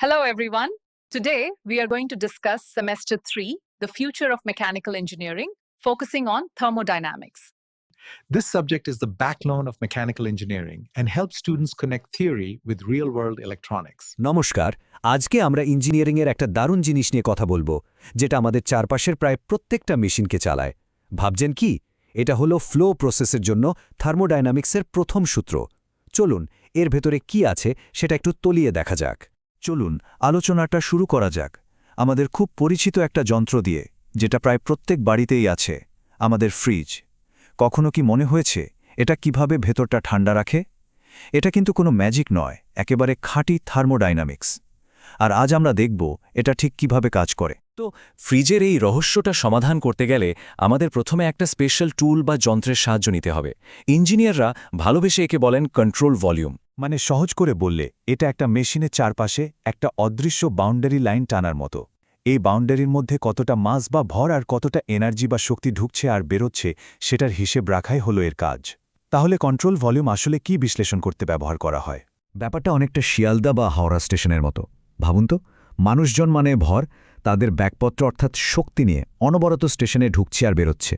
Hello, everyone. Today, we are going to discuss semester three, the future of mechanical engineering, focusing on thermodynamics. This subject is the backbone of mechanical engineering and helps students connect theory with real world electronics. নমস্কার আজকে আমরা ইঞ্জিনিয়ারিংয়ের একটা দারুণ জিনিস নিয়ে কথা বলবো যেটা আমাদের চারপাশের প্রায় প্রত্যেকটা মেশিনকে চালায় ভাবছেন কি এটা হলো ফ্লো প্রসেসের জন্য থার্মোডাইনামিক্সের প্রথম সূত্র চলুন এর ভেতরে কি আছে সেটা একটু তলিয়ে দেখা যাক চলুন, আলোচনাটা শুরু করা যাক। আমাদের খুব পরিচিত একটা যন্ত্র দিয়ে, যেটা প্রায় প্রত্যেক বাড়িতেই আছে, আমাদের ফ্রিজ। কখনো কি মনে হয়েছে, এটা কীভাবে ভেতরটা ঠান্ডা রাখে? এটা কিন্তু কোনো ম্যাজিক নয়, একেবারে খাঁটি থার্মোডাইনামিক্স। আর আজ আমরা দেখব, এটা ঠিক কীভাবে কাজ করে। তো, ফ্রিজের এই রহস্যটা সমাধান করতে গেলে আমাদের প্রথমে একটা স্পেশাল টুল বা যন্ত্রের সাহায্য নিতে হবে। ইঞ্জিনিয়াররা ভালোবেসে একে বলেন কন্ট্রোল ভলিউম। মানে সহজ করে বললে, এটা একটা মেশিনের চারপাশে একটা অদৃশ্য বাউন্ডারি লাইন টানার মতো। এই বাউন্ডারির মধ্যে কতটা মাস বা ভর আর কতটা এনার্জি বা শক্তি ঢুকছে আর বেরোচ্ছে, সেটার হিসেব রাখাই হলো এর কাজ। তাহলে কন্ট্রোল ভলিউম আসলে কি বিশ্লেষণ করতে ব্যবহার করা হয়? ব্যাপারটা অনেকটা শিয়ালদা বা হাওড়া স্টেশনের মতো। ভাবুন তো, মানুষজন মানে ভর, তাদের ব্যাগপত্র অর্থাৎ শক্তি নিয়ে অনবরত স্টেশনে ঢুকছে আর বেরোচ্ছে।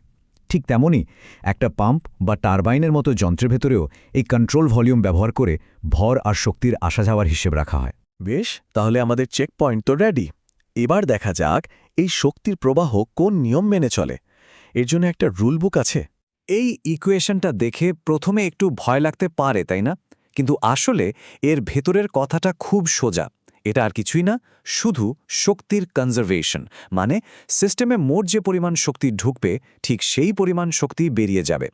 ঠিক তেমনই একটা পাম্প বা টারবাইনের মতো যন্ত্রের ভেতরেও এই কন্ট্রোল ভলিউম ব্যবহার করে ভর আর শক্তির আসা যাওয়ার হিসেব রাখা হয়। বেশ, তাহলে আমাদের চেক পয়েন্ট তো রেডি এবার দেখা যাক এই শক্তির প্রবাহ কোন নিয়ম মেনে চলে। এর জন্য একটা রুলবুক আছে। এই ইকুয়েশনটা দেখে প্রথমে একটু ভয় লাগতে পারে, তাই না? কিন্তু আসলে এর ভেতরের কথাটা খুব সোজা। এটা আর কিছুই না, শুধু শক্তির কনজারভেশন মানে সিস্টেমে মোট যে পরিমাণ শক্তি ঢুকবে, ঠিক সেই পরিমাণ শক্তি বেরিয়ে যাবে।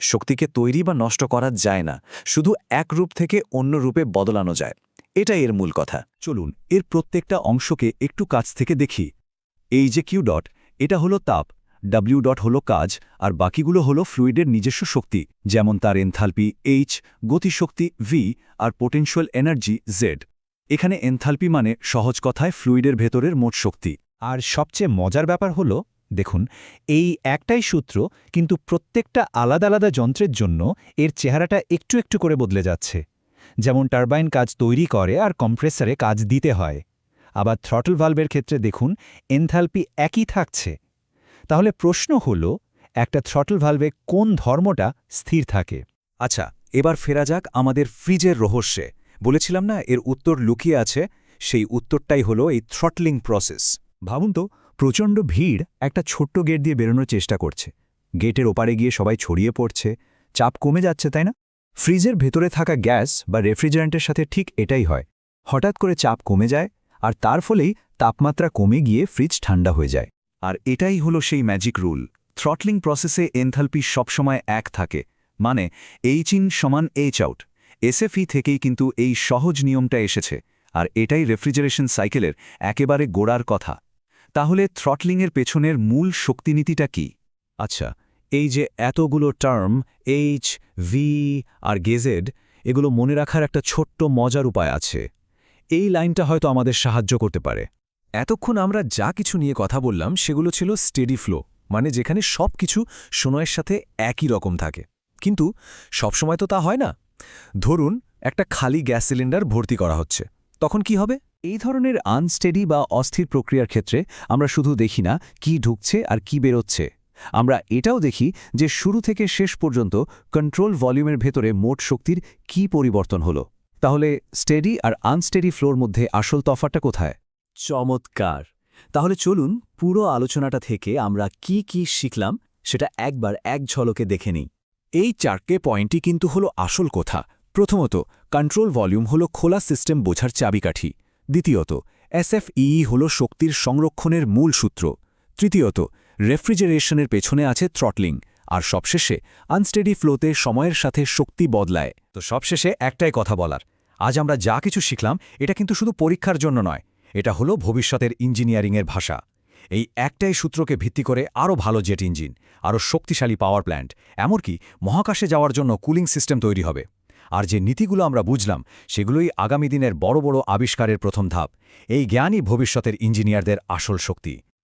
শক্তিকে তৈরি বা নষ্ট করা যায় না, শুধু এক রূপ থেকে অন্য রূপে বদলানো যায়। এটাই এর মূল কথা। চলুন, এর প্রত্যেকটা অংশকে একটু কাছ থেকে দেখি। এই যে কিউ ডট, এটা হলো তাপ, ডাব্লিউ ডট হলো কাজ, আর বাকিগুলো হলো ফ্লুইডের নিজস্ব শক্তি, যেমন তার এনথালপি এইচ, গতিশক্তি ভি, আর পোটেনশিয়াল এনার্জি জেড এখানে এনথালপি মানে সহজ কথায় ফ্লুইডের ভেতরের মোট শক্তি। আর সবচেয়ে মজার ব্যাপার হল, দেখুন, এই একটাই সূত্র কিন্তু প্রত্যেকটা আলাদা আলাদা যন্ত্রের জন্য এর চেহারাটা একটু একটু করে বদলে যাচ্ছে। যেমন টারবাইন কাজ তৈরি করে আর কম্প্রেসারে কাজ দিতে হয়। আবার থ্রটল ভালভের ক্ষেত্রে দেখুন, এনথালপি একই থাকছে। তাহলে প্রশ্ন হল, একটা থ্রটল ভালভে কোন ধর্মটা স্থির থাকে? আচ্ছা এবার ফেরা যাক আমাদের ফ্রিজের রহস্যে। বলেছিলাম না, এর উত্তর লুকিয়ে আছে, সেই উত্তরটাই হলো এই থ্রটলিং প্রসেস ভাবুন তো, প্রচণ্ড ভিড় একটা ছোট্ট গেট দিয়ে বেরোনোর চেষ্টা করছে। গেটের ওপারে গিয়ে সবাই ছড়িয়ে পড়ছে। চাপ কমে যাচ্ছে, তাই না? ফ্রিজের ভেতরে থাকা গ্যাস বা রেফ্রিজারেন্টের সাথে ঠিক এটাই হয়। হঠাৎ করে চাপ কমে যায়, আর তার ফলেই তাপমাত্রা কমে গিয়ে ফ্রিজ ঠান্ডা হয়ে যায়। আর এটাই হলো সেই ম্যাজিক রুল থ্রটলিং প্রসেসে এনথালপি সবসময় এক থাকে। মানে এইচ ইন সমান এইচ আউট এসএফই থেকেই কিন্তু এই সহজ নিয়মটা এসেছে, আর এটাই রেফ্রিজারেশন সাইকেলের একেবারে গোড়ার কথা। তাহলে থ্রটলিংয়ের পেছনের মূল শক্তিনীতিটা কি? আচ্ছা এই যে এতগুলো টার্ম, এইচ, ভি আর গেজেড, এগুলো মনে রাখার একটা ছোট্ট মজার উপায় আছে। এই লাইনটা হয়তো আমাদের সাহায্য করতে পারে। এতক্ষণ আমরা যা কিছু নিয়ে কথা বললাম সেগুলো ছিল স্টেডি ফ্লো মানে যেখানে সব কিছু সময়ের সাথে একই রকম থাকে। কিন্তু সবসময় তো তা হয় না। ধরুন, একটা খালি গ্যাস সিলিন্ডার ভর্তি করা হচ্ছে। তখন কি হবে? এই ধরনের আনস্টেডি বা অস্থির প্রক্রিয়ার ক্ষেত্রে আমরা শুধু দেখি না কি ঢুকছে আর কি বেরোচ্ছে। আমরা এটাও দেখি যে শুরু থেকে শেষ পর্যন্ত কন্ট্রোল ভলিউমের ভেতরে মোট শক্তির কি পরিবর্তন হলো। তাহলে স্টেডি আর আনস্টেডি ফ্লোর মধ্যে আসল তফাটা কোথায়? চমৎকার! তাহলে চলুন পুরো আলোচনাটা থেকে আমরা কি কি শিখলাম সেটা একবার এক ঝলকে দেখে নিই। এই চারটে পয়েন্টই কিন্তু হলো আসল কথা। প্রথমত কন্ট্রোল ভলিউম হলো খোলা সিস্টেম বোঝার চাবিকাঠি। দ্বিতীয়ত এসএফইই হল শক্তির সংরক্ষণের মূল সূত্র। তৃতীয়ত রেফ্রিজারেশনের পেছনে আছে থ্রটলিং আর সবশেষে আনস্টেডি ফ্লোতে সময়ের সাথে শক্তি বদলায়। তো সবশেষে একটাই কথা বলার। আজ আমরা যা কিছু শিখলাম, এটা কিন্তু শুধু পরীক্ষার জন্য নয়, এটা হলো ভবিষ্যতের ইঞ্জিনিয়ারিংয়ের ভাষা। এই একটাই সূত্রকে ভিত্তি করে আরও ভালো জেট ইঞ্জিন, আরও শক্তিশালী পাওয়ার প্ল্যান্ট, এমনকি মহাকাশে যাওয়ার জন্য কুলিং সিস্টেম তৈরি হবে। আর যে নীতিগুলো আমরা বুঝলাম, সেগুলোই আগামী দিনের বড় বড় আবিষ্কারের প্রথম ধাপ। এই জ্ঞানই ভবিষ্যতের ইঞ্জিনিয়ারদের আসল শক্তি।